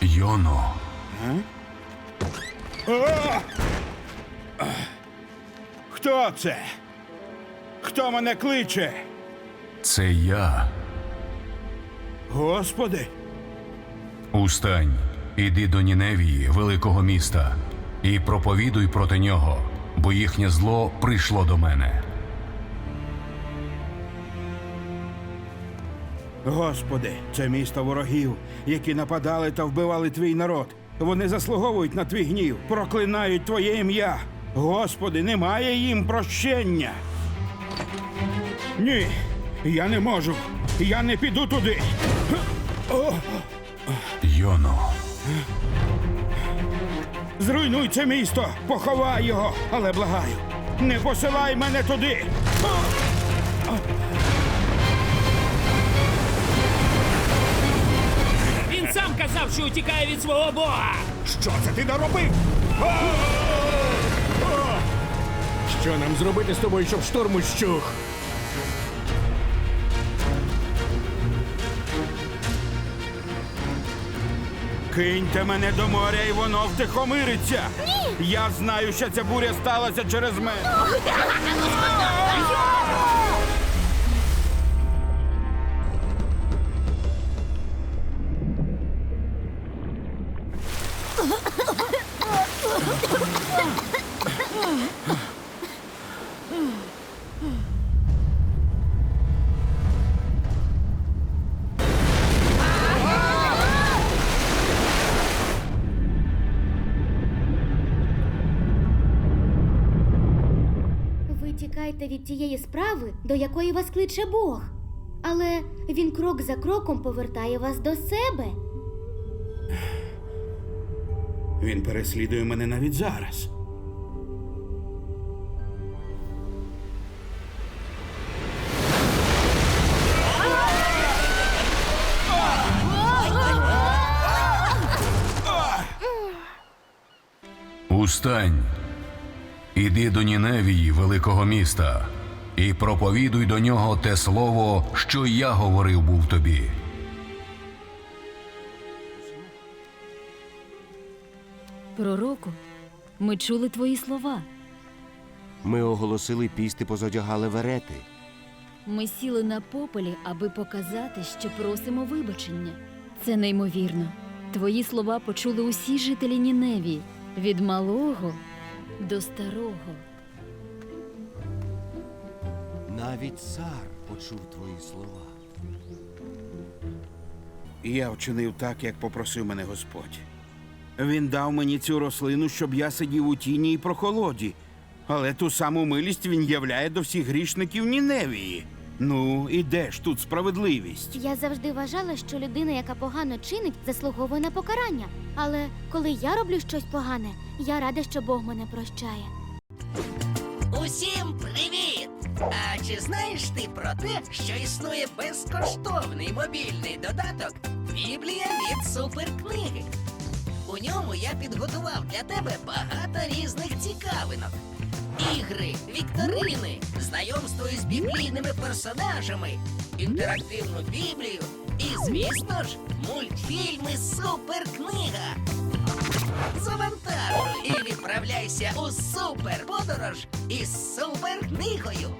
Йоно, Хто це? Хто мене кличе? це я. Господи, Устань, іди до Ніневії, великого міста, і проповідуй проти нього, бо їхнє зло прийшло до мене. Господи, це місто ворогів, які нападали та вбивали твій народ. Вони заслуговують на твій гнів, проклинають твоє ім'я. Господи, немає їм прощення. Ні, я не можу. Я не піду туди. Йоно, Зруйнуй це місто, поховай його, але благаю, не посилай мене туди. Сам казав, що утікає від свого бога. Що це ти наробив? Що нам зробити з тобою, щоб шторм ущух? Киньте мене до моря, і воно втихомириться. Ні! Я знаю, що ця буря сталася через мене. Ви тікаєте від тієї справи, до якої вас кличе Бог. Але він крок за кроком повертає вас до себе. Він переслідує мене навіть зараз. устань, іди до Ніневії, великого міста, і проповідуй до нього те слово, що я говорив був тобі. Пророку, ми чули твої слова. Ми оголосили піст і позодягали верети. Ми сіли на попелі, аби показати, що просимо вибачення. Це неймовірно. Твої слова почули усі жителі Ніневії від малого до старого. Навіть цар почув твої слова. І я вчинив так, як попросив мене Господь. Він дав мені цю рослину, щоб я сидів у тіні і прохолоді. Але ту саму милість він являє до всіх грішників Ніневії. Ну, і де ж тут справедливість? Я завжди вважала, що людина, яка погано чинить, заслуговує на покарання. Але коли я роблю щось погане, я рада, що Бог мене прощає. Усім привіт! А чи знаєш ти про те, що існує безкоштовний мобільний додаток Біблія від суперкниги? У ньому я підготував для тебе багато. Вікторини, знайомство із біблійними персонажами, інтерактивну біблію і, звісно ж, мультфільми Суперкнига. Завантажуй і відправляйся у суперподорож із суперкнигою.